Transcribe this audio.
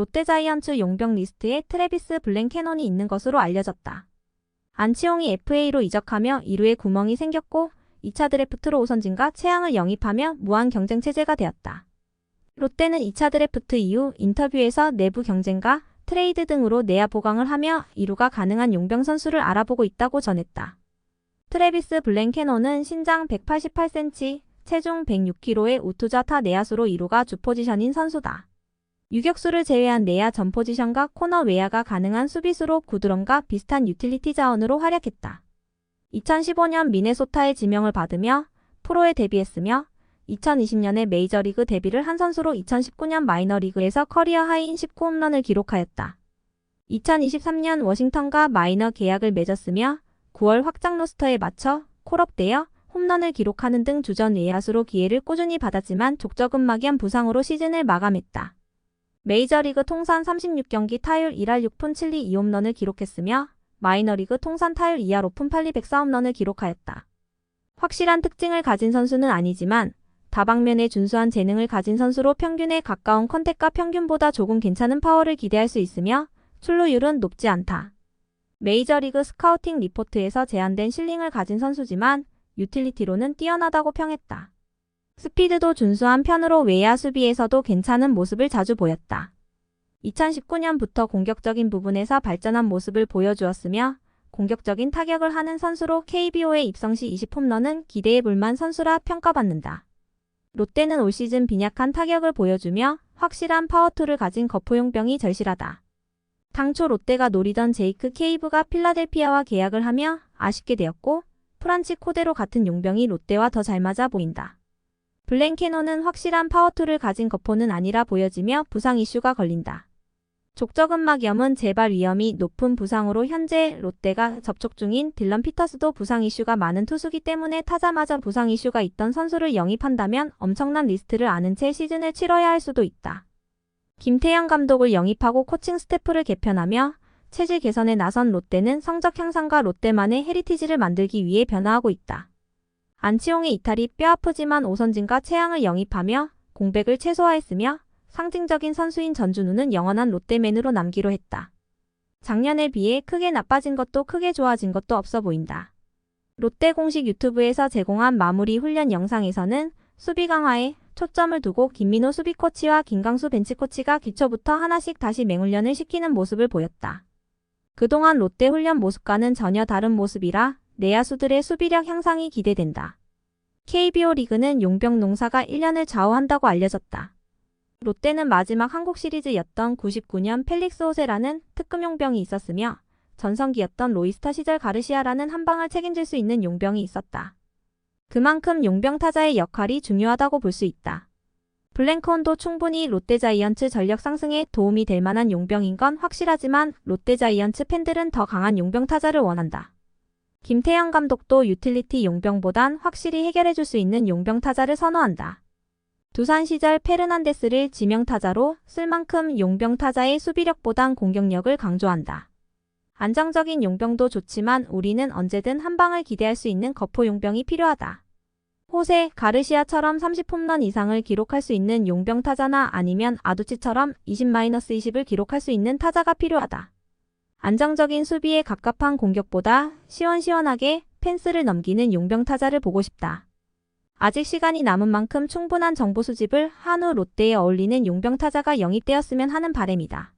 롯데자이언츠 용병 리스트에 트레비스 블랭캐논이 있는 것으로 알려졌다. 안치홍이 FA로 이적하며 2루에 구멍이 생겼고 2차 드래프트로 오선진과 최양을 영입하며 무한 경쟁 체제가 되었다. 롯데는 2차 드래프트 이후 인터뷰에서 내부 경쟁과 트레이드 등으로 내야 보강을 하며 2루가 가능한 용병 선수를 알아보고 있다고 전했다. 트레비스 블랭캐논은 신장 188cm, 체중 106kg의 우투자 타 내야수로 2루가 주 포지션인 선수다. 유격수를 제외한 내야 전 포지션과 코너 외야가 가능한 수비수로 구드럼과 비슷한 유틸리티 자원으로 활약했다. 2015년 미네소타의 지명을 받으며 프로에 데뷔했으며 2020년에 메이저리그 데뷔를 한 선수로 2019년 마이너리그에서 커리어 하이인 19 홈런을 기록하였다. 2023년 워싱턴과 마이너 계약을 맺었으며 9월 확장 로스터에 맞춰 콜업되어 홈런을 기록하는 등 주전 외야수로 기회를 꾸준히 받았지만 족저근막염 부상으로 시즌을 마감했다. 메이저리그 통산 36경기 타율 1할 6푼 7리 2홈런을 기록했으며 마이너리그 통산 타율 2할 5푼 8리 104홈런을 기록하였다. 확실한 특징을 가진 선수는 아니지만 다방면에 준수한 재능을 가진 선수로 평균에 가까운 컨택과 평균보다 조금 괜찮은 파워를 기대할 수 있으며 출루율은 높지 않다. 메이저리그 스카우팅 리포트에서 제한된 실링을 가진 선수지만 유틸리티로는 뛰어나다고 평했다. 스피드도 준수한 편으로 외야 수비에서도 괜찮은 모습을 자주 보였다. 2019년부터 공격적인 부분에서 발전한 모습을 보여주었으며 공격적인 타격을 하는 선수로 KBO에 입성 시 20홈런은 기대해 볼만 선수라 평가받는다. 롯데는 올 시즌 빈약한 타격을 보여주며 확실한 파워툴을 가진 거포용병이 절실하다. 당초 롯데가 노리던 제이크 케이브가 필라델피아와 계약을 하며 아쉽게 되었고 프란치 코데로 같은 용병이 롯데와 더 잘 맞아 보인다. 블랭캐논은 확실한 파워툴을 가진 거포는 아니라 보여지며 부상 이슈가 걸린다. 족저근막염은 재발 위험이 높은 부상으로 현재 롯데가 접촉 중인 딜런 피터스도 부상 이슈가 많은 투수기 때문에 타자마자 부상 이슈가 있던 선수를 영입한다면 엄청난 리스트를 아는 채 시즌을 치러야 할 수도 있다. 김태형 감독을 영입하고 코칭 스태프를 개편하며 체질 개선에 나선 롯데는 성적 향상과 롯데만의 헤리티지를 만들기 위해 변화하고 있다. 안치홍의 이탈이 뼈아프지만 오선진과 최양을 영입하며 공백을 최소화했으며 상징적인 선수인 전준우는 영원한 롯데맨으로 남기로 했다. 작년에 비해 크게 나빠진 것도 크게 좋아진 것도 없어 보인다. 롯데 공식 유튜브에서 제공한 마무리 훈련 영상에서는 수비 강화에 초점을 두고 김민호 수비 코치와 김강수 벤치 코치가 기초부터 하나씩 다시 맹훈련을 시키는 모습을 보였다. 그동안 롯데 훈련 모습과는 전혀 다른 모습이라 내야수들의 수비력 향상이 기대된다. KBO 리그는 용병 농사가 1년을 좌우한다고 알려졌다. 롯데는 마지막 한국 시리즈였던 99년 펠릭스 호세라는 특급 용병이 있었으며 전성기였던 로이스타 시절 가르시아라는 한 방을 책임질 수 있는 용병이 있었다. 그만큼 용병 타자의 역할이 중요하다고 볼 수 있다. 블랭콘도 충분히 롯데자이언츠 전력 상승에 도움이 될 만한 용병인 건 확실하지만 롯데자이언츠 팬들은 더 강한 용병 타자를 원한다. 김태형 감독도 유틸리티 용병보단 확실히 해결해줄 수 있는 용병 타자를 선호한다. 두산 시절 페르난데스를 지명 타자로 쓸 만큼 용병 타자의 수비력보단 공격력을 강조한다. 안정적인 용병도 좋지만 우리는 언제든 한 방을 기대할 수 있는 거포 용병이 필요하다. 호세, 가르시아처럼 30홈런 이상을 기록할 수 있는 용병 타자나 아니면 아두치처럼 20-20을 기록할 수 있는 타자가 필요하다. 안정적인 수비에 갑갑한 공격보다 시원시원하게 펜스를 넘기는 용병 타자를 보고 싶다. 아직 시간이 남은 만큼 충분한 정보 수집을 한우 롯데에 어울리는 용병 타자가 영입되었으면 하는 바램이다.